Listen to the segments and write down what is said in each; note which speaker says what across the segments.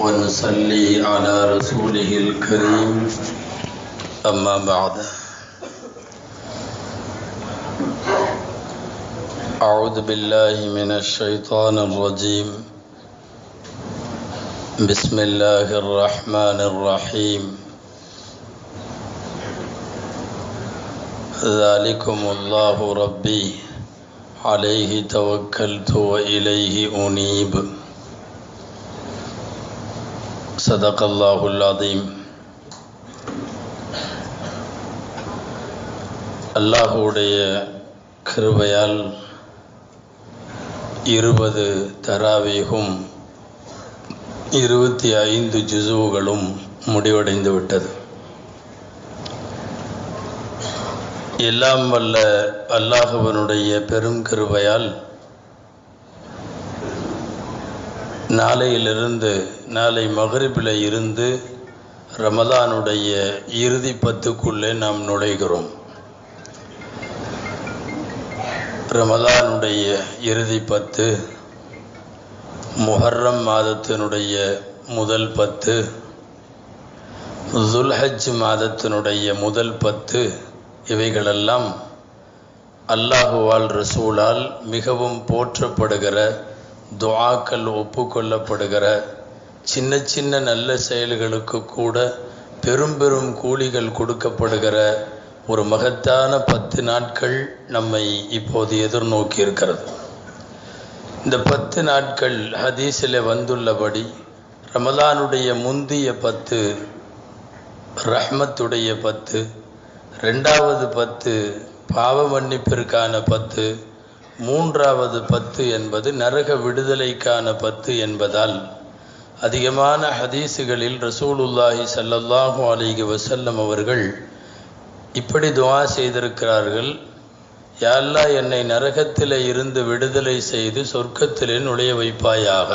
Speaker 1: ونصلي على رسوله الكريم. أما بعد. أعوذ بالله من الشيطان الرجيم. بسم الله الرحمن الرحيم. ذلكم الله ربي. عليه توكلت وإليه أنيب. صدق الله العظيم அல்லாஹுடைய கிருபையால் இருபது தராவீகும் இருபத்தி ஐந்து ஜுசுவுகளும் முடிவடைந்து விட்டது எல்லாம் வல்ல அல்லாஹுவனுடைய பெரும் கிருபையால் நாளையிலிருந்து நாளை மகரிபில் இருந்து ரமதானுடைய இறுதி பத்துக்குள்ளே நாம் நுழைகிறோம். ரமதானுடைய இறுதி பத்து முஹர்ரம் மாதத்தினுடைய முதல் பத்து துல்ஹஜ் மாதத்தினுடைய முதல் பத்து இவைகளெல்லாம் அல்லாஹுவால் ரசூலால் மிகவும் போற்றப்படுகிற துவாக்கள் ஒப்புக்கொள்ளப்படுகிற சின்ன சின்ன நல்ல செயல்களுக்கு கூட பெரும் பெரும் கூலிகள் கொடுக்கப்படுகிற ஒரு மகத்தான பத்து நாட்கள் நம்மை இப்போது எதிர்நோக்கி இருக்கிறது. இந்த பத்து நாட்கள் ஹதீஸில் வந்துள்ளபடி ரமதானுடைய முந்திய பத்து ரஹ்மத்துடைய பத்து ரெண்டாவது பத்து பாவ மன்னிப்பிற்கான பத்து மூன்றாவது பத்து என்பது நரக விடுதலைக்கான பத்து என்பதால் அதிகமான ஹதீஸுகளில் ரசூலுல்லாஹி சல்லல்லாஹு அலிகி வசல்லம் அவர்கள் இப்படி துவா செய்திருக்கிறார்கள் யாழ்லா என்னை நரகத்தில் இருந்து விடுதலை செய்து சொர்க்கத்திலே நுழைய வைப்பாயாக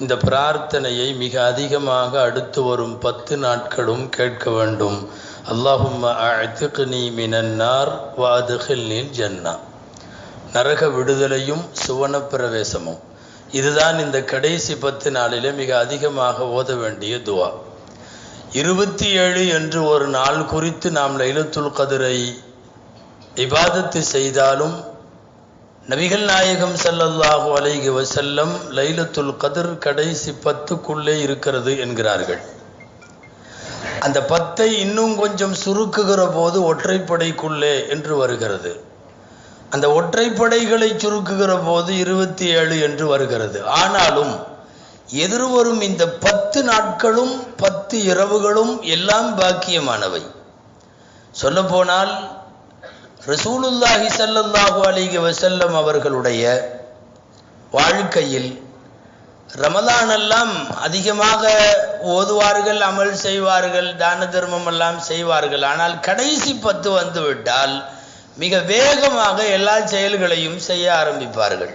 Speaker 1: இந்த பிரார்த்தனையை மிக அதிகமாக அடுத்து வரும் பத்து நாட்களும் கேட்க வேண்டும் அல்லாஹும் அத்துக்னி மினன்னார் வாதுகில் நீல் ஜன்னா நரக விடுதலையும் சுவன பிரவேசமும். இதுதான் இந்த கடைசி பத்து நாளிலே மிக அதிகமாக ஓத வேண்டிய துவா. இருபத்தி ஏழு என்று ஒரு நாள் குறித்து நாம் லைலத்துல் கதிரை இபாதத்து செய்தாலும் நபிகள் நாயகம் சல்லல்லாஹு அலைகி வசல்லம் லைலத்துல் கதிர் கடைசி பத்துக்குள்ளே இருக்கிறது என்கிறார்கள். அந்த பத்தை இன்னும் கொஞ்சம் சுருக்குகிற போது ஒற்றைப்படைக்குள்ளே என்று வருகிறது. அந்த ஒற்றைப்படைகளை சுருக்குகிற போது இருபத்தி ஏழு என்று வருகிறது. ஆனாலும் எதிர்வரும் இந்த பத்து நாட்களும் பத்து இரவுகளும் எல்லாம் பாக்கியமானவை. சொல்லப்போனால் ரசூலுல்லாஹி சல்லல்லாஹு அலிக வசல்லம் அவர்களுடைய வாழ்க்கையில் ரமதானெல்லாம் அதிகமாக ஓதுவார்கள் அமல் செய்வார்கள் தான தர்மம் எல்லாம் செய்வார்கள். ஆனால் கடைசி பத்து வந்துவிட்டால் மிக வேகமாக எல்லா செயல்களையும் செய்ய ஆரம்பிப்பார்கள்.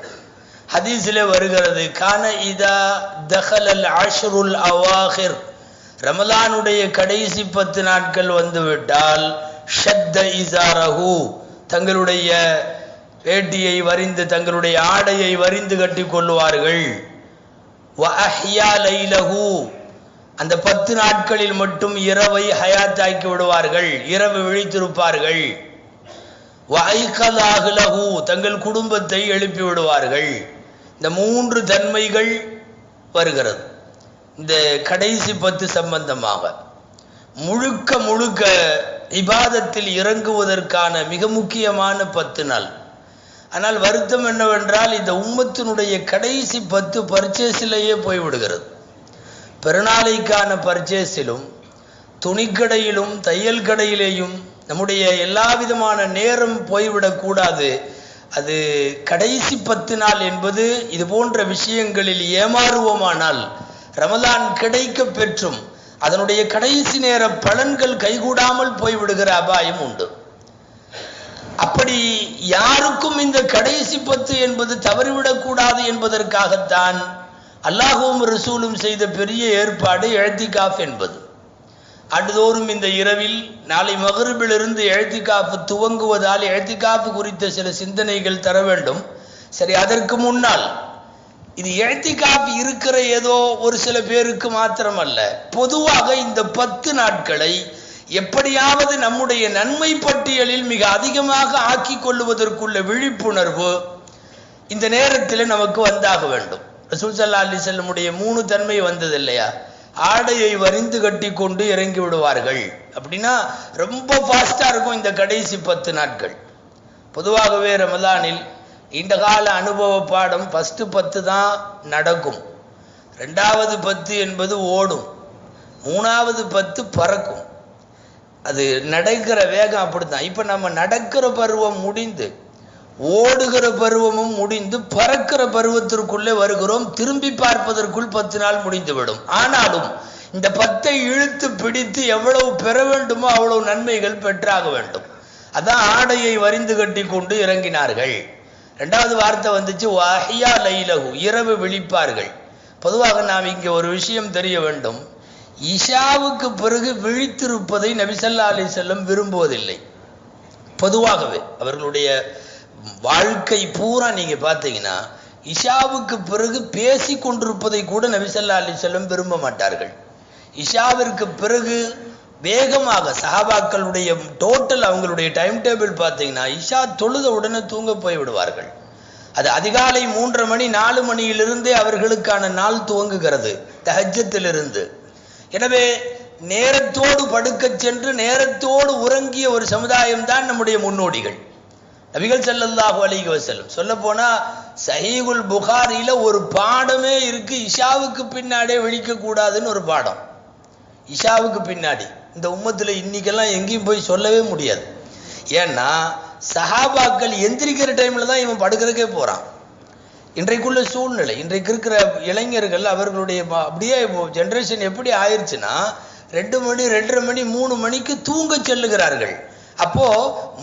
Speaker 1: ஹதீஸில் வருகிறது கான இதா தஹலல் ஆஷருல் அவாஹிர். ரமலானுடைய கடைசி பத்து நாட்கள் வந்துவிட்டால் ஷத்த இசாரஹு. தங்களுடைய வேட்டியை வரிந்து தங்களுடைய ஆடையை வரிந்து கட்டி கொள்வார்கள் அந்த பத்து நாட்களில் மட்டும் இரவை ஹயாத்தாக்கி விடுவார்கள் இரவு விழித்திருப்பார்கள். வாய்கலாகுலகு தங்கள் குடும்பத்தை எழுப்பி விடுவார்கள் இந்த மூன்று தன்மைகள் வருகிறது. இந்த கடைசி பத்து சம்பந்தமாக. முழுக்க முழுக்க இபாதத்தில் இறங்குவதற்கான மிக முக்கியமான பத்து நாள். ஆனால் வருத்தம் என்னவென்றால் இந்த உம்மத்தினுடைய கடைசி பத்து பர்ச்சேஸிலேயே போய்விடுகிறது. பெருநாளைக்கான பர்ச்சேஸிலும் துணிக்கடையிலும் தையல் கடையிலேயும் நம்முடைய எல்லா விதமான நேரம் போய்விடக்கூடாது அது கடைசி பத்து நாள் என்பது இது போன்ற விஷயங்களில் ஏமாறுவோமானால் ரமதான் கிடைக்க பெற்றும். அதனுடைய கடைசி நேர பலன்கள் கைகூடாமல் போய்விடுகிற அபாயம் உண்டு. அப்படி யாருக்கும் இந்த கடைசி பத்து என்பது தவறிவிடக்கூடாது என்பதற்காகத்தான் அல்லாஹுவும் ரசூலும் செய்த பெரிய ஏற்பாடு எழுத்திகாஃப் என்பது. ஆண்டுதோறும் இந்த இரவில் நாளை மகரிபிலிருந்து எழுத்திகாப்பு துவங்குவதால் எழுத்திகாப்பு குறித்த சில சிந்தனைகள் தர வேண்டும். சரி அதற்கு முன்னால் இது எழுத்திக்காப்பு இருக்கிற ஏதோ ஒரு சில பேருக்கு மாத்திரமல்ல. பொதுவாக இந்த பத்து நாட்களை எப்படியாவது நம்முடைய நன்மை பட்டியலில் மிக அதிகமாக ஆக்கி கொள்ளுவதற்குள்ள விழிப்புணர்வு இந்த நேரத்தில் நமக்கு வந்தாக வேண்டும். ரசூல் சல்லா அலி செல்லமுடைய மூணு தன்மை வந்தது இல்லையா? ஆடையை வரிந்து கட்டி கொண்டு இறங்கி விடுவார்கள். அப்படின்னா ரொம்ப ஃபாஸ்டாக இருக்கும் இந்த கடைசி பத்து நாட்கள். பொதுவாகவே ரமலானில் இந்த கால அனுபவ பாடம் ஃபஸ்ட்டு பத்து தான் நடக்கும். ரெண்டாவது பத்து என்பது ஓடும். மூணாவது பத்து பறக்கும். அது நடக்கிற வேகம் அப்படித்தான். இப்போ நம்ம நடக்கிற பருவம் முடிந்து ஓடுகிற பருவமும் முடிந்து பறக்கிற பருவத்திற்குள்ளே வருகிறோம். திரும்பி பார்ப்பதற்குள் பத்து நாள் முடிந்துவிடும். ஆனாலும் இந்த பத்தை இழுத்து பிடித்து எவ்வளவு பெற வேண்டுமோ அவ்வளவு நன்மைகள் பெற்றாக வேண்டும். அதான் ஆடையை வரிந்து கட்டி கொண்டு இறங்கினார்கள். ரெண்டாவது வார்த்தை வந்துச்சு வாஹியா லைலகு இரவு விழிப்பார்கள். பொதுவாக நாம் இங்கே ஒரு விஷயம் தெரிய வேண்டும். இஷாவுக்கு பிறகு விழித்திருப்பதை நபிசல்லா அலி செல்லம் விரும்புவதில்லை. பொதுவாகவே அவர்களுடைய வாழ்க்கை பூரா நீங்க பார்த்தீங்கன்னா இஷாவுக்கு பிறகு பேசி கொண்டிருப்பதை கூட நபிசல்லா அலி செல்லம் விரும்ப மாட்டார்கள். இஷாவிற்கு பிறகு வேகமாக சஹாபாக்களுடைய டோட்டல் அவங்களுடைய டைம் டேபிள் பார்த்தீங்கன்னா இஷா தொழுத உடனே தூங்க போய் விடுவார்கள். அது அதிகாலை மூன்றரை மணி நாலு மணியிலிருந்தே அவர்களுக்கான நாள் துவங்குகிறது தஹஜத்திலிருந்து எனவே நேரத்தோடு படுக்கச் சென்று நேரத்தோடு உறங்கிய ஒரு சமுதாயம் தான் நம்முடைய முன்னோடிகள். நபிகள் செல்லல்லாஹு அலிக வசல்லம் சொல்ல போனா சஹீகுல் புகாரியில ஒரு பாடமே இருக்கு. இஷாவுக்கு பின்னாடியே விழிக்க கூடாதுன்னு ஒரு பாடம். இஷாவுக்கு பின்னாடி. இந்த உம்மத்துல இன்னைக்கெல்லாம் எங்கேயும் போய் சொல்லவே முடியாது. ஏன்னா சஹாபாக்கள் எந்திரிக்கிற டைம்ல தான் இவன் படுக்கிறதுக்கே போறான். இன்றைக்குள்ள சூழ்நிலை இன்றைக்கு இருக்கிற இளைஞர்கள் அவர்களுடைய அப்படியே ஜென்ரேஷன் எப்படி ஆயிடுச்சுன்னா ரெண்டு மணி ரெண்டரை மணி மூணு மணிக்கு தூங்க செல்லுகிறார்கள். அப்போ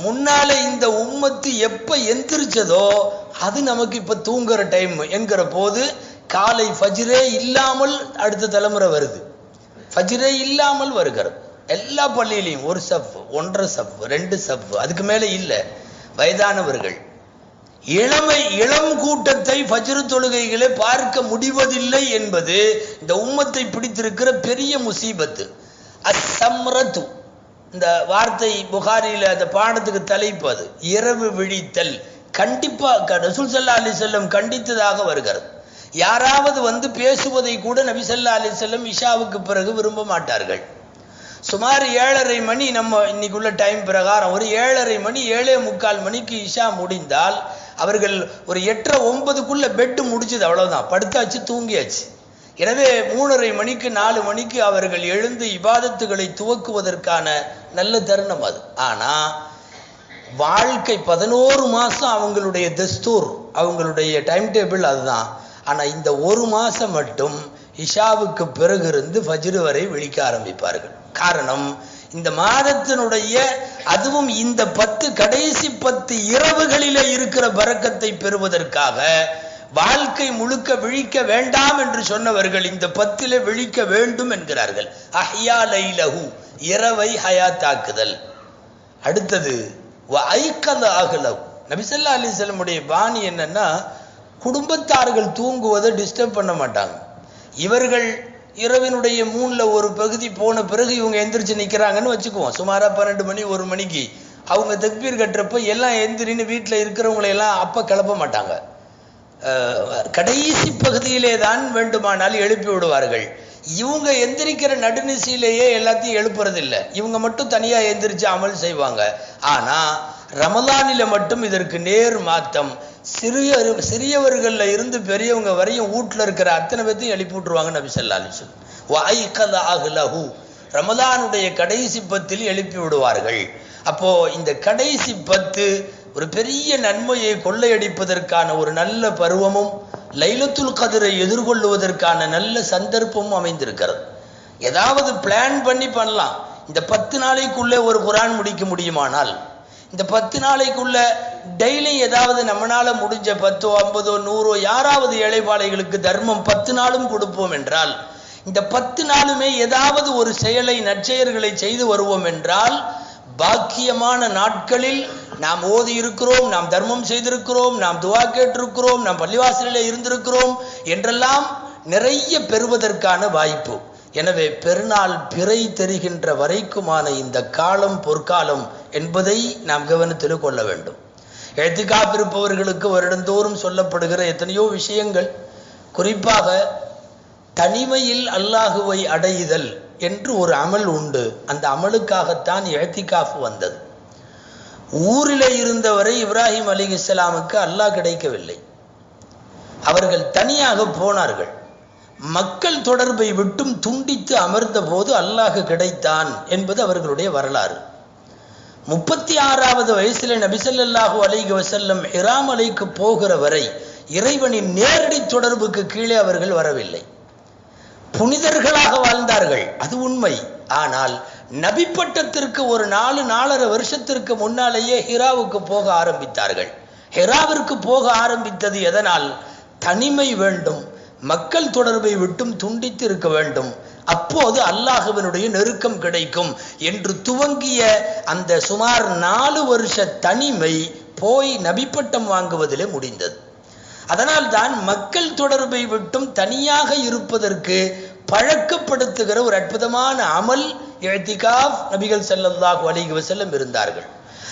Speaker 1: முன்னால இந்த உம்மத்து எப்ப எந்திரிச்சதோ அது நமக்கு இப்ப தூங்குற டைம் என்கிற போது காலை ஃபஜ்ரே இல்லாமல் அடுத்த தலைமுறை வருது. ஃபஜ்ரே இல்லாமல் வருகிறது. எல்லா பள்ளியிலையும் ஒரு சப் ஒன்றரை சப் ரெண்டு சப் அதுக்கு மேலே இல்லை. வயதானவர்கள். இளமை இளம் கூட்டத்தை ஃபஜ்ரு தொழுகைகளை பார்க்க முடிவதில்லை என்பது இந்த உம்மத்தை பிடித்திருக்கிற பெரிய முசீபத்து. அசம்ரத்து இந்த வார்த்தை புகாரியில் அந்த பாடத்துக்கு தலைப்பு அது. இரவு விழித்தல். கண்டிப்பாக க- ரசூல் சல்லா அலி செல்லம் கண்டித்ததாக வருகிறது. யாராவது வந்து பேசுவதை கூட நபி சல்லா அலி செல்லம் இஷாவுக்கு பிறகு விரும்ப மாட்டார்கள். சுமார் ஏழரை மணி நம்ம இன்னைக்குள்ள டைம் பிரகாரம் ஒரு ஏழரை மணி ஏழே முக்கால் மணிக்கு இஷா முடிந்தால் அவர்கள் ஒரு எட்டரை ஒன்பதுக்குள்ள பெட்டு முடிச்சது அவ்வளவுதான். படுத்தாச்சு தூங்கியாச்சு. எனவே மூணரை மணிக்கு நாலு மணிக்கு அவர்கள் எழுந்து இபாதத்துகளை துவக்குவதற்கான நல்ல தருணம் அது. ஆனா வாழ்க்கை பதினோரு மாசம் அவங்களுடைய தஸ்தூர் அவங்களுடைய டைம் டேபிள் அதுதான். ஆனா இந்த ஒரு மாசம் மட்டும் இஷாவுக்கு பிறகு இருந்து ஃபஜ்ரு வரை விழிக்க ஆரம்பிப்பார்கள். காரணம் இந்த மாதத்தினுடைய அதுவும் இந்த பத்து கடைசி பத்து இரவுகளிலே இருக்கிற பறக்கத்தை பெறுவதற்காக வாழ்க்கை முழுக்க விழிக்க வேண்டாம் என்று சொன்னவர்கள் இந்த பத்திலே விழிக்க வேண்டும் என்கிறார்கள். அஹ்யா லைலஹு இரவை ஹயாத்தாக்குதல். அடுத்தது ஐக்கத அகலவ் நபிசல்லா அலிஸ்லமுடைய பாணி என்னன்னா குடும்பத்தார்கள் தூங்குவதை டிஸ்டர்ப் பண்ண மாட்டாங்க. இவர்கள் இரவினுடைய மூணில் ஒரு பகுதி போன பிறகு இவங்க எந்திரிச்சு நிற்கிறாங்கன்னு வச்சுக்குவோம். சுமாராக பன்னெண்டு மணி ஒரு மணிக்கு. அவங்க தக்பீர் கட்டுறப்ப எல்லாம் எந்திரின்னு வீட்டில் இருக்கிறவங்களையெல்லாம் எல்லாம் கிளப்ப மாட்டாங்க. கடைசி பகுதியிலே தான் வேண்டுமானால் எழுப்பி விடுவார்கள். இவங்க எந்திரிக்கிற நடுநிசையிலேயே எல்லாத்தையும் எழுப்புறதில்ல. இவங்க மட்டும் தனியாக எந்திரிச்சு அமல் செய்வாங்க. ஆனா ரமலானில மட்டும் இதற்கு நேர் மாத்தம். சிறிய சிறியவர்கள்ல இருந்து பெரியவங்க வரையும் வீட்டில் இருக்கிற அத்தனை பேர்த்தையும் எழுப்பி விட்டுருவாங்க நபி ஸல்லல்லாஹு அலைஹி வஸல்லம். வஐகத அஹ்லஹு. ரமலானுடைய கடைசி பத்தில் எழுப்பி விடுவார்கள். அப்போ இந்த கடைசி பத்து ஒரு பெரிய நன்மையை கொள்ளையடிப்பதற்கான ஒரு நல்ல பருவமும் லைலத்துல் கதிரை எதிர்கொள்ளுவதற்கான நல்ல சந்தர்ப்பமும் அமைந்திருக்கிறது. ஏதாவது பிளான் பண்ணி பண்ணலாம். இந்த பத்து நாளைக்குள்ளே ஒரு குரான் முடிக்க முடியுமானால் இந்த பத்து நாளைக்குள்ள டெய்லி ஏதாவது நம்மனால முடிஞ்ச பத்தோ ஐம்பதோ நூறோ யாராவது ஏழைப்பாளைகளுக்கு தர்மம் பத்து நாளும் கொடுப்போம் என்றால் இந்த பத்து நாளுமே ஏதாவது ஒரு செயலை நற்செயல்களை செய்து வருவோம் என்றால் பாக்கியமான நாட்களில் நாம் ஓதி இருக்கிறோம் நாம் தர்மம் செய்திருக்கிறோம் நாம் துவா கேட்டிருக்கிறோம் நாம் பள்ளிவாசலில் இருந்திருக்கிறோம் என்றெல்லாம் நிறைய பெறுவதற்கான வாய்ப்பு. எனவே பெருநாள் பிறை தெரிகின்ற வரைக்குமான இந்த காலம் பொற்காலம் என்பதை நாம் கவனத்தில் கொள்ள வேண்டும். எழுத்துக்காப்பிருப்பவர்களுக்கு வருடந்தோறும் சொல்லப்படுகிற எத்தனையோ விஷயங்கள் குறிப்பாக தனிமையில் அல்லாஹுவை அடையுதல் என்று ஒரு அமல் உண்டு. அந்த அமலுக்காகத்தான் எழுத்திக்காஃபு வந்தது. ஊரிலே இருந்தவரை இப்ராஹிம் அலி இஸ்லாமுக்கு அல்லாஹ் கிடைக்கவில்லை. அவர்கள் தனியாக போனார்கள். மக்கள் தொடர்பை விட்டும் துண்டித்து அமர்ந்த போது அல்லாஹ் கிடைத்தான் என்பது அவர்களுடைய வரலாறு. முப்பத்தி ஆறாவது வயசுல நபிசல்லாஹு அலிக வசல்லம் இராமலைக்கு போகிற வரை இறைவனின் நேரடி தொடர்புக்கு கீழே அவர்கள் வரவில்லை. புனிதர்களாக வாழ்ந்தார்கள். அது உண்மை. ஆனால் நபி பட்டத்திற்கு ஒரு நாலு நாலரை வருஷத்திற்கு முன்னாலேயே ஹிராவுக்கு போக ஆரம்பித்தார்கள். ஹிராவிற்கு போக ஆரம்பித்தது எதனால்? தனிமை வேண்டும். மக்கள் தொடர்பை விட்டும் துண்டித்து இருக்க வேண்டும். அப்போது அல்லாஹுவனுடைய நெருக்கம் கிடைக்கும் என்று துவங்கிய அந்த சுமார் நாலு வருஷ தனிமை போய் நபிப்பட்டம் வாங்குவதிலே முடிந்தது. அதனால் தான் மக்கள் தொடர்பை விட்டும் தனியாக இருப்பதற்கு பழக்கப்படுத்துகிற ஒரு அற்புதமான அமல் எழுத்திகாஃப் நபிகள் செல்லல்லாஹு அலிக செல்லம் இருந்தார்கள்.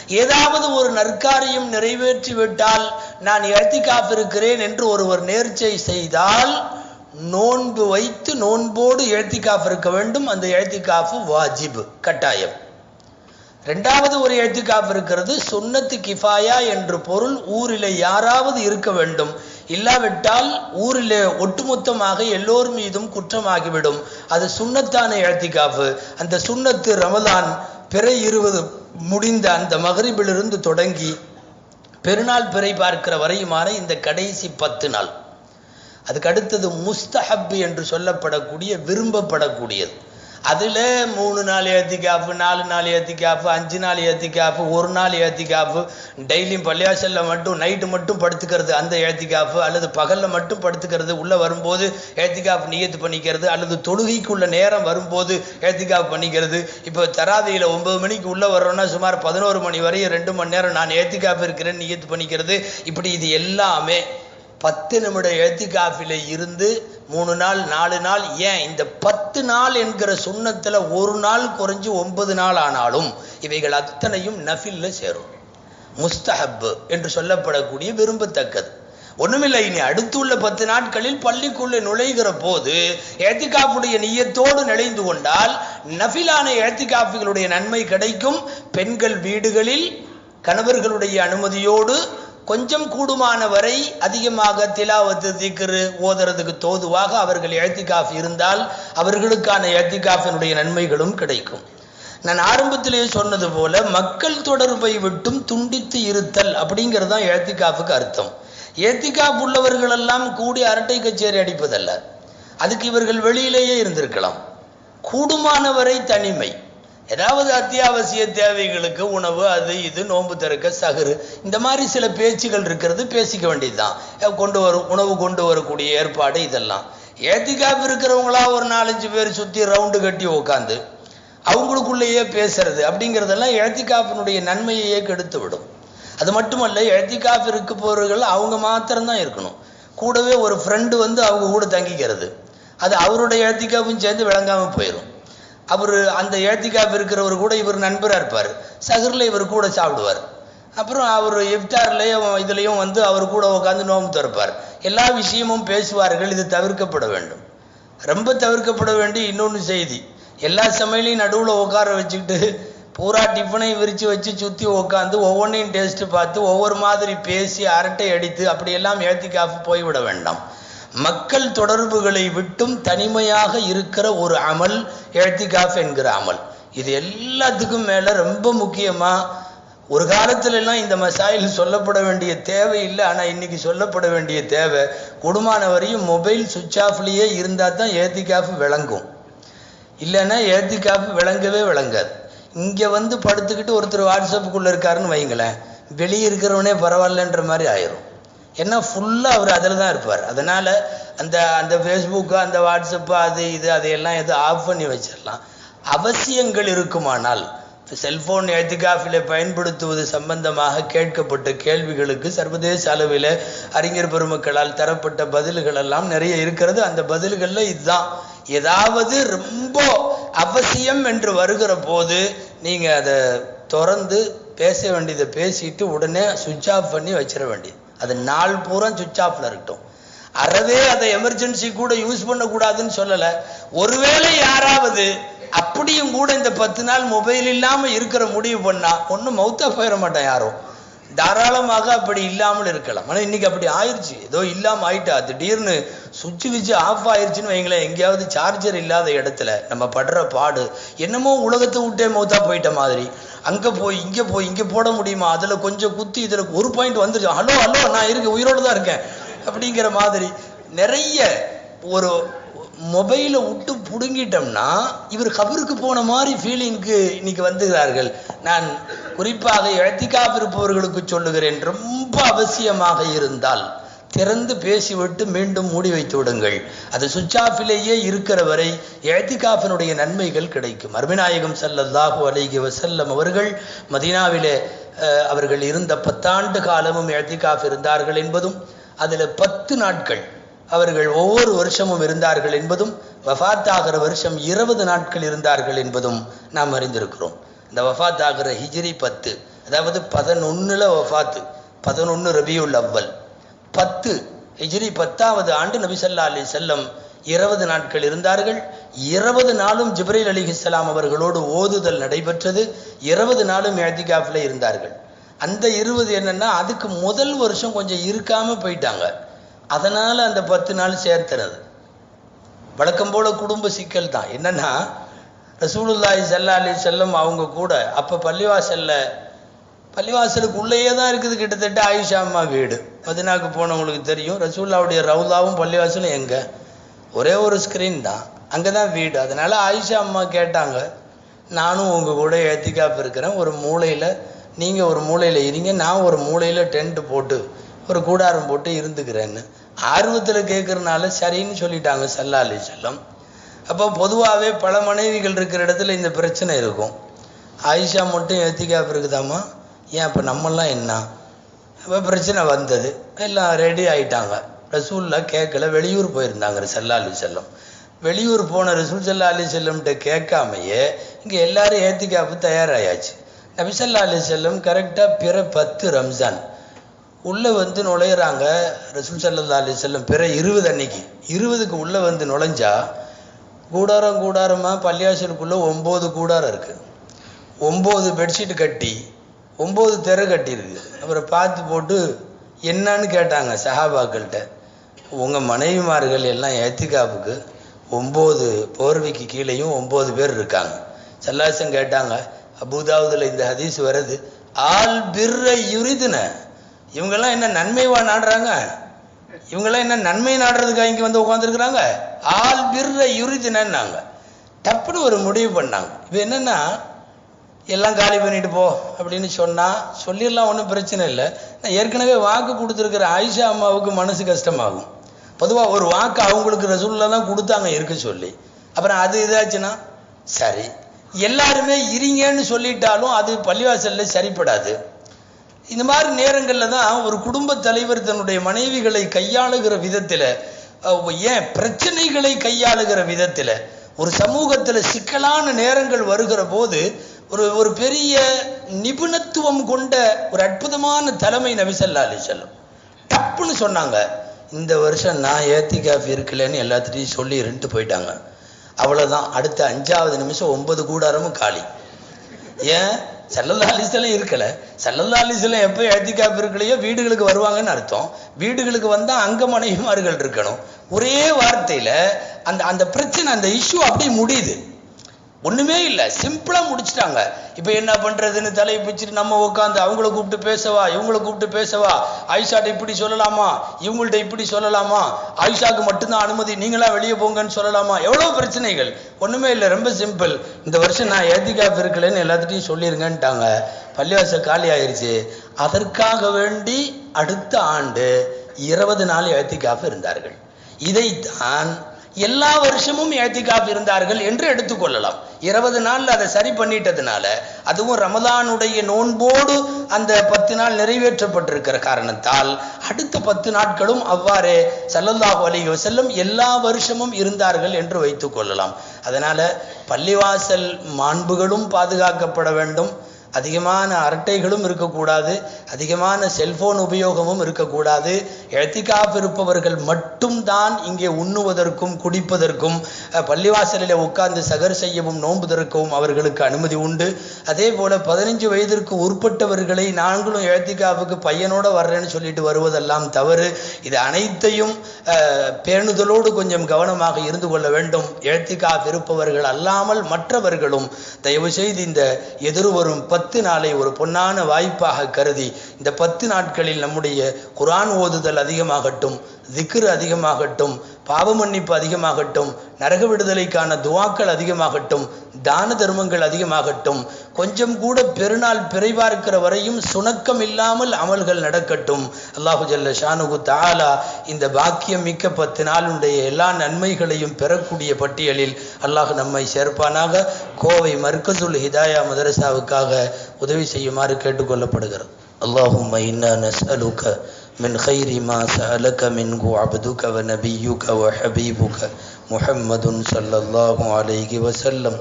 Speaker 1: ஏதாவது ஒரு நற்காரியம் நிறைவேற்றி விட்டால் நான் எழுத்திகாஃப் இருக்கிறேன் என்று ஒருவர் நேர்ச்சை செய்தால் நோன்பு வைத்து நோன்போடு எழுத்திகாஃப் இருக்க வேண்டும். அந்த எழுத்திகாஃபு வாஜிப் கட்டாயம். ரெண்டாவது ஒரு எழுத்துக்காப்பு இருக்கிறது சுன்னத்து கிஃபாயா என்று பொருள் ஊரில் யாராவது இருக்க வேண்டும். இல்லாவிட்டால் ஊரிலே ஒட்டுமொத்தமாக எல்லோர் மீதும் குற்றமாகிவிடும். அது சுன்னத்தான எழுத்திக்காப்பு அந்த சுண்ணத்து ரமதான் பிறை இருபது முடிந்த அந்த மகரிபிலிருந்து தொடங்கி பெருநாள் பிறை பார்க்கிற வரையுமான இந்த கடைசி பத்து நாள். அதுக்கு அடுத்தது முஸ்தஹப் என்று சொல்லப்படக்கூடிய விரும்பப்படக்கூடியது. அதில் மூணு நாள் ஏத்திக்காப்பு நாலு நாள் ஏத்திக்காப்பு அஞ்சு நாள் ஏத்திக்காப்பு ஒரு நாள் ஏத்திக்காப்பு டெய்லியும் பள்ளியாசலில் மட்டும் நைட்டு மட்டும் படுத்துக்கிறது அந்த ஏத்திக்காப்பு அல்லது பகலில் மட்டும் படுத்துக்கிறது. உள்ளே வரும்போது ஏத்திக்காப்பு நியத்து பண்ணிக்கிறது அல்லது தொழுகைக்குள்ள நேரம் வரும்போது ஏத்திக்காப்பு பண்ணிக்கிறது. இப்போ தராதியில் ஒன்பது மணிக்கு உள்ளே வர்றோன்னா சுமார் பதினோரு மணி வரையும் ரெண்டு மணி நேரம் நான் ஏத்திக்காப்பு இருக்கிறேன் நியத்து பண்ணிக்கிறது. இப்படி இது எல்லாமே பத்து நிமிட எழுத்திக்காஃபில இருந்து மூணு நாள் நாலு நாள் ஏன் இந்த பத்து நாள் என்கிற சுண்ணத்தில் ஒரு நாள் குறைஞ்சு ஒன்பது நாள் ஆனாலும் இவைகள் அத்தனையும் நஃபில்ல சேரும். முஸ்தஹப்பு என்று சொல்லப்படக்கூடிய விரும்பத்தக்கது. ஒன்றுமில்லை இனி அடுத்துள்ள பத்து நாட்களில் பள்ளிக்குள்ளே நுழைகிற போது ஏத்திகாப்புடைய நீயத்தோடு நிலைந்து கொண்டால் நஃபிலான ஏத்திகாப்புகளுடைய நன்மை கிடைக்கும். பெண்கள் வீடுகளில் கணவர்களுடைய அனுமதியோடு கொஞ்சம் கூடுமான வரை அதிகமாக திலாவத்து திக்ரு ஓதுறதுக்கு தோதுவாக அவர்கள் எழுத்திகாஃப் இருந்தால் அவர்களுக்கான எழுத்திகாஃபினுடைய நன்மைகளும் கிடைக்கும். நான் ஆரம்பத்திலேயே சொன்னது போல மக்கள் தொடர்பை விட்டும் துண்டித்து இருத்தல் அப்படிங்கிறது தான் எழுத்திகாஃபுக்கு அர்த்தம். ஏத்திகாப் உள்ளவர்களெல்லாம் கூடி அரட்டை கச்சேரி அடிப்பதல்ல. அதுக்கு இவர்கள் வெளியிலேயே இருந்திருக்கலாம். கூடுமானவரை தனிமை. ஏதாவது அத்தியாவசிய தேவைகளுக்கு உணவு அது இது நோன்பு திறக்க சகுறு இந்த மாதிரி சில பேச்சுகள் இருக்கிறது பேசிக்க வேண்டியதுதான். கொண்டு வரும் உணவு கொண்டு வரக்கூடிய ஏற்பாடு இதெல்லாம். ஏத்திக்காப்பு இருக்கிறவங்களா ஒரு நாலஞ்சு பேர் சுற்றி ரவுண்டு கட்டி உக்காந்து அவங்களுக்குள்ளேயே பேசுறது அப்படிங்கிறதெல்லாம் ஏத்திக்காப்பினுடைய நன்மையையே கெடுத்து விடும் அது மட்டுமல்ல எழுத்திக்காப்பு இருக்க போறவர்கள் அவங்க மாத்திரம்தான் இருக்கணும். கூடவே ஒரு ஃப்ரெண்டு வந்து அவங்க கூட தங்கிக்கிறது. அது அவருடைய எழுத்திக்காப்பும் சேர்ந்து விளங்காம போயிடும் அவர் அந்த ஏத்திகாப் இருக்கிறவர் கூட இவர் நண்பராக இருப்பார். சஹரில் இவர் கூட சாப்பிடுவார். அப்புறம் அவர் இஃப்தார்லேயும் இதுலேயும் வந்து அவர் கூட உட்காந்து நோம்பு திறப்பார். எல்லா விஷயமும் பேசுவார்கள் இது தவிர்க்கப்பட வேண்டும். ரொம்ப தவிர்க்கப்பட வேண்டிய இன்னொன்று செய்தி. எல்லா சமையலையும் நடுவில் உட்கார வச்சுக்கிட்டு பூரா டிஃபனை விரித்து வச்சு சுற்றி உட்காந்து ஒவ்வொன்றையும் டேஸ்ட்டு பார்த்து ஒவ்வொரு மாதிரி பேசி அரட்டை அடித்து அப்படியெல்லாம் ஏத்திக்காஃப் போய்விட வேண்டாம். மக்கள் தொடர்புகளை விட்டும் தனிமையாக இருக்கிற ஒரு அமல் எழுத்திகாஃப் என்கிற அமல். இது எல்லாத்துக்கும் மேலே ரொம்ப முக்கியமாக ஒரு காலத்துலலாம் இந்த மசாயில் சொல்லப்பட வேண்டிய தேவை இல்லை ஆனால் இன்றைக்கி சொல்லப்பட வேண்டிய தேவை குடுமான வரையும் மொபைல் சுவிட்ச் ஆஃப்லேயே இருந்தால் தான் ஏத்திகாஃப் விளங்கும். இல்லைன்னா ஏத்திகாஃப் விளங்கவே விளங்காது. இங்கே வந்து படுத்துக்கிட்டு ஒருத்தர் வாட்ஸ்அப்புக்குள்ளே இருக்காருன்னு வைங்களேன் வெளியே இருக்கிறவனே பரவாயில்லன்ற மாதிரி ஆயிரும். ஏன்னா ஃபுல்லாக அவர் அதில் தான் இருப்பார். அதனால் அந்த அந்த ஃபேஸ்புக்கு அந்த வாட்ஸ்அப்பு அது இது அதையெல்லாம் எதுவும் ஆஃப் பண்ணி வச்சிடலாம். அவசியங்கள் இருக்குமானால் செல்போன் எத்திகாஃபிலே பயன்படுத்துவது சம்பந்தமாக கேட்கப்பட்ட கேள்விகளுக்கு சர்வதேச அளவில் அறிஞர் பெருமக்களால் தரப்பட்ட பதில்கள் எல்லாம் நிறைய இருக்கிறது. அந்த பதில்களில் இதுதான். ஏதாவது ரொம்ப அவசியம் என்று வருகிற போது நீங்கள் அதை திறந்து பேச வேண்டியதை பேசிட்டு உடனே சுவிட்ச் ஆஃப் பண்ணி வச்சிட வேண்டியது. அது நாள் பூரா சுவிட்ச் ஆஃப்ல இருக்கட்டும். அறவே அதை எமர்ஜென்சி கூட யூஸ் பண்ணக்கூடாதுன்னு சொல்லலை. ஒருவேளை யாராவது அப்படியும் கூட இந்த பத்து நாள் மொபைல் இல்லாமல் இருக்கிற முடிவு பண்ணால் ஒன்றும் மௌத்தா போயிட மாட்டேன் யாரும் தாராளமாக அப்படி இல்லாமல் இருக்கலாம். ஆனால் இன்னைக்கு அப்படி ஆயிடுச்சு ஏதோ இல்லாமல் ஆயிட்டா திடீர்னு சுவிட்ச் விச்சு ஆஃப் ஆயிருச்சுன்னு வைங்களேன் எங்கேயாவது சார்ஜர் இல்லாத இடத்துல நம்ம படுற பாடு என்னமோ உலகத்தை விட்டே மௌத்தா போயிட்ட மாதிரி. அங்கே போய் இங்கே போய் இங்கே போட முடியுமா? அதில் கொஞ்சம் குத்தி இதில் ஒரு பாயிண்ட் வந்துருச்சு. ஹலோ ஹலோ நான் இருக்கேன் உயிரோடு தான் இருக்கேன். அப்படிங்கிற மாதிரி நிறைய ஒரு மொபைலை விட்டு பிடுங்கிட்டோம்னா இவர் கபருக்கு போன மாதிரி ஃபீலிங்க்கு இன்னைக்கு வந்துகிறார்கள். நான் குறிப்பாக இழத்திக்காக இருப்பவர்களுக்கு சொல்லுகிறேன் ரொம்ப அவசியமாக இருந்தால் திறந்து பேசிவிட்டு மீண்டும் மூடி வைத்து விடுங்கள். அது சுவிட்ச் ஆஃபிலேயே இருக்கிற வரை எழுத்திகாஃபினுடைய நன்மைகள் கிடைக்கும். அருமிநாயகம் சல்லல்லாஹு அலைகி வசல்லம் அவர்கள் மதினாவிலே அவர்கள் இருந்த பத்தாண்டு காலமும் எழுத்திகாஃப் இருந்தார்கள் என்பதும் அதில் பத்து நாட்கள் அவர்கள் ஒவ்வொரு வருஷமும் இருந்தார்கள் என்பதும் வஃபாத் ஆகிற வருஷம் இருபது நாட்கள் இருந்தார்கள் என்பதும் நாம் அறிந்திருக்கிறோம். இந்த வஃபாத் ஆகிற ஹிஜ்ரி பத்து அதாவது பதினொன்னுல வஃபாத்து பதினொன்று ரபியுல் அவ்வல். பத்து ஹிஜ்ரி பத்தாவது ஆண்டு நபிசல்லா அலி செல்லம் இருபது நாட்கள் இருந்தார்கள். இருபது நாளும் ஜிப்ரீல் அலி இஸ்லாம் அவர்களோடு ஓதுதல் நடைபெற்றது. இருபது நாளும் ஏத்திகாஃபில் இருந்தார்கள். அந்த இருபது என்னென்னா அதுக்கு முதல் வருஷம் கொஞ்சம் இருக்காமல் போயிட்டாங்க. அதனால் அந்த பத்து நாள் சேர்த்துறது. வழக்கம் போல் குடும்ப சிக்கல் தான். என்னன்னா ரசூலுல்லாஹி ஸல்லல்லாஹு அலி செல்லம் அவங்க கூட அப்போ பள்ளிவாசலில் பள்ளிவாசலுக்கு உள்ளேயே தான் இருக்குது கிட்டத்தட்ட ஆயிஷா அம்மா வீடு. மதினாவுக்கு போனவங்களுக்கு தெரியும். ரசூல்லாவுடைய ரவுலாவும் பள்ளிவாசலும் எங்கே? ஒரே ஒரு ஸ்க்ரீன் தான். அங்கே தான் வீடு. அதனால் ஆயிஷா அம்மா கேட்டாங்க நானும் உங்கள் கூட ஏத்திக்காப்பு இருக்கிறேன். ஒரு மூலையில் நீங்கள் ஒரு மூலையில் இருங்க. நான் ஒரு மூலையில் டென்ட் போட்டு ஒரு கூடாரம் போட்டு இருந்துக்கிறேன்னு. ஆர்வத்தில் கேட்குறனால சரின்னு சொல்லிட்டாங்க சல்லா அலி செல்லம். அப்போ பொதுவாகவே பல மனைவிகள் இருக்கிற இடத்துல இந்த பிரச்சனை இருக்கும். ஆயிஷா மட்டும் ஏத்திக்காப்பு இருக்குதாம்மா? ஏன் அப்போ நம்மெல்லாம் என்ன? அப்போ பிரச்சனை வந்தது. எல்லாம் ரெடி ஆயிட்டாங்க. ரசூல்லா கேட்கல வெளியூர் போயிருந்தாங்க சல்லா அலி செல்லம். வெளியூர் போன ரசூல் சல்லா அலி செல்லம்கிட்ட கேட்காமையே இங்கே எல்லாரும் ஏத்திக்காப்பு தயாராயாச்சு. நபிசல்லா அலி செல்லம் கரெக்டாக பிற பத்து ரம்ஜான். உள்ளே வந்து நுழையிறாங்க ரசூல் சல்லா அலி செல்லம் பிற இருபது அன்னைக்கு. இருபதுக்கு உள்ளே வந்து நுழைஞ்சா கூடாரம் கூடாரமாக பள்ளியாசலுக்குள்ளே ஒம்பது கூடாரம் இருக்குது ஒம்பது பெட்ஷீட் கட்டி ஒம்பது தெரு கட்டியிருக்கு. அப்புறம் பார்த்து போட்டு என்னன்னு கேட்டாங்க சஹாபாக்கள்கிட்ட. உங்கள் மனைவிமார்கள் எல்லாம் ஏத்திகாப்புக்கு ஒம்பது போர்வைக்கு கீழேயும் ஒம்பது பேர் இருக்காங்க. சல்லாசம் கேட்டாங்க அபுதாவுதில் இந்த ஹதீஸ் வருது? ஆல் பிர்ர யுரிதுன. இவங்கெல்லாம் என்ன நன்மைவா நாடுறாங்க? இவங்கெல்லாம் என்ன நன்மை நாடுறதுக்காக இங்கே வந்து உட்காந்துருக்குறாங்க ஆள் பிர்ர யுரிதினாங்க டப்புன்னு ஒரு முடிவு பண்ணாங்க. இப்போ என்னென்னா எல்லாம் காலி பண்ணிட்டு போ அப்படின்னு சொன்னால் சொல்லிடலாம் ஒன்றும் பிரச்சனை இல்லை. நான் ஏற்கனவே வாக்கு கொடுத்துருக்கிற ஆயிஷா அம்மாவுக்கு மனசு கஷ்டமாகும். பொதுவாக ஒரு வாக்கு அவங்களுக்கு ரசூலில் தான் கொடுத்தாங்க இருக்க சொல்லி. அப்புறம் அது இதாச்சுன்னா சரி. எல்லாருமே இருங்கன்னு சொல்லிட்டாலும் அது பள்ளிவாசலில் சரிப்படாது. இந்த மாதிரி நேரங்களில் தான் ஒரு குடும்ப தலைவர் தன்னுடைய மனைவிகளை கையாளுகிற விதத்தில் ஏன் பிரச்சனைகளை கையாளுகிற விதத்தில் ஒரு சமூகத்தில் சிக்கலான நேரங்கள் வருகிற போது ஒரு ஒரு பெரிய நிபுணத்துவம் கொண்ட ஒரு அற்புதமான தலைமை நபிசல்லா அலி செல்லம் டப்புன்னு சொன்னாங்க. இந்த வருஷம் நான் ஏத்தி காஃபி இருக்கலன்னு எல்லாத்திட்டையும் சொல்லி இருந்துட்டு போயிட்டாங்க. அவ்வளோதான் அடுத்த அஞ்சாவது நிமிஷம் ஒன்பது கூடாரமும் காலி. ஏன்? செல்லல்லா அலிஸ்லாம் இருக்கல. செல்லல்லா அலிஸ்லாம் எப்போ ஏத்திக்காப்பு இருக்கலையோ வீடுகளுக்கு வருவாங்கன்னு அர்த்தம். வீடுகளுக்கு வந்தால் அங்க மனைவிமார்கள் இருக்கணும். ஒரே வார்த்தையில் அந்த அந்த பிரச்சனை அந்த இஷ்யூ அப்படியே முடியுது. ஒண்ணுமே இல்லை. சிம்பிளா முடிச்சிட்டாங்க. இப்போ என்ன பண்றதுன்னு தலையை பிச்சுட்டு நம்ம உட்காந்து அவங்கள கூப்பிட்டு பேசவா? இவங்களை கூப்பிட்டு பேசவா? ஆயிஷாட்ட இப்படி சொல்லலாமா? இவங்கள்ட்ட இப்படி சொல்லலாமா? ஆயிஷாக்கு மட்டும்தான் அனுமதி. நீங்களா வெளியே போங்கன்னு சொல்லலாமா? எவ்வளவு பிரச்சனைகள். ஒண்ணுமே இல்லை. ரொம்ப சிம்பிள் இந்த வருஷம் நான் ஏத்திகாப் இருக்கலன்னு எல்லாத்துட்டையும் சொல்லிருங்கன்ட்டாங்க. பள்ளிவாச காலி ஆயிருச்சு. அதற்காக வேண்டி அடுத்த ஆண்டு இருபது நாள் ஏத்திகாப்பு இருந்தார்கள். இதைத்தான் எல்லா வருஷமும் ஏத்திகாப் இருந்தார்கள் என்று எடுத்துக்கொள்ளலாம். இருபது நாள் அதை சரி பண்ணிட்டதுனால அதுவும் ரமதானுடைய நோன்போடு அந்த பத்து நாள் நிறைவேற்றப்பட்டிருக்கிற காரணத்தால் அடுத்த பத்து நாட்களும் அவ்வாறே சல்லல்லாஹு அலிஹி வசல்லம் எல்லா வருஷமும் இருந்தார்கள் என்று வைத்துக்கொள்ளலாம் அதனால பள்ளிவாசல் மாண்புகளும் பாதுகாக்கப்பட வேண்டும். அதிகமான அரட்டைகளும் இருக்கக்கூடாது அதிகமான செல்போன் உபயோகமும் இருக்கக்கூடாது. எழுத்திக்காப் இருப்பவர்கள் மட்டும்தான் இங்கே உண்ணுவதற்கும் குடிப்பதற்கும் பள்ளிவாசலில் உட்கார்ந்து சகர் செய்யவும் நோன்புதற்கவும் அவர்களுக்கு அனுமதி உண்டு. அதே போல பதினஞ்சு வயதிற்கு உட்பட்டவர்களை நாங்களும் எழுத்திக்காவுக்கு பையனோட வர்றேன்னு சொல்லிட்டு வருவதெல்லாம் தவறு. இது அனைத்தையும் பேணுதலோடு கொஞ்சம் கவனமாக இருந்து கொள்ள வேண்டும். எழுத்திக்காப் இருப்பவர்கள் அல்லாமல் மற்றவர்களும் தயவு செய்து இந்த எதிர்வரும் பத்து நாளை ஒரு பொன்னான வாய்ப்பாக கருதி இந்த பத்து நாட்களில் நம்முடைய குரான் ஓதுதல் அதிகமாகட்டும் திக்ர் அதிகமாகட்டும் பாவ மன்னிப்பு அதிகமாகட்டும் நரக விடுதலைக்கான துவாக்கள் அதிகமாகட்டும் தான தர்மங்கள் அதிகமாகட்டும் கொஞ்சம் கூட பெருநாள் பிறைபார்க்கிற வரையும் சுணக்கம் இல்லாமல் அமல்கள் நடக்கட்டும். அல்லாஹு ஜல்ல ஷானுகு தாலா இந்த பாக்கியம் மிக்க பத்து நாளுடைய எல்லா நன்மைகளையும் பெறக்கூடிய பட்டியலில் அல்லாஹ் நம்மை சேர்ப்பானாக. கோவை மர்கசுல் ஹிதாயா மதரசாவுக்காக உதவி செய்யுமாறு கேட்டுக்கொள்ளப்படுகிறது اللهم إنا نسألك من خير ما سألك منه عبدك ونبيك وحبيبك محمد صلى الله عليه وسلم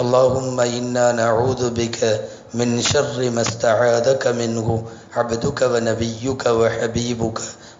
Speaker 1: اللهم إنا نعوذ بك من شر ما استعاذك منه عبدك ونبيك وحبيبك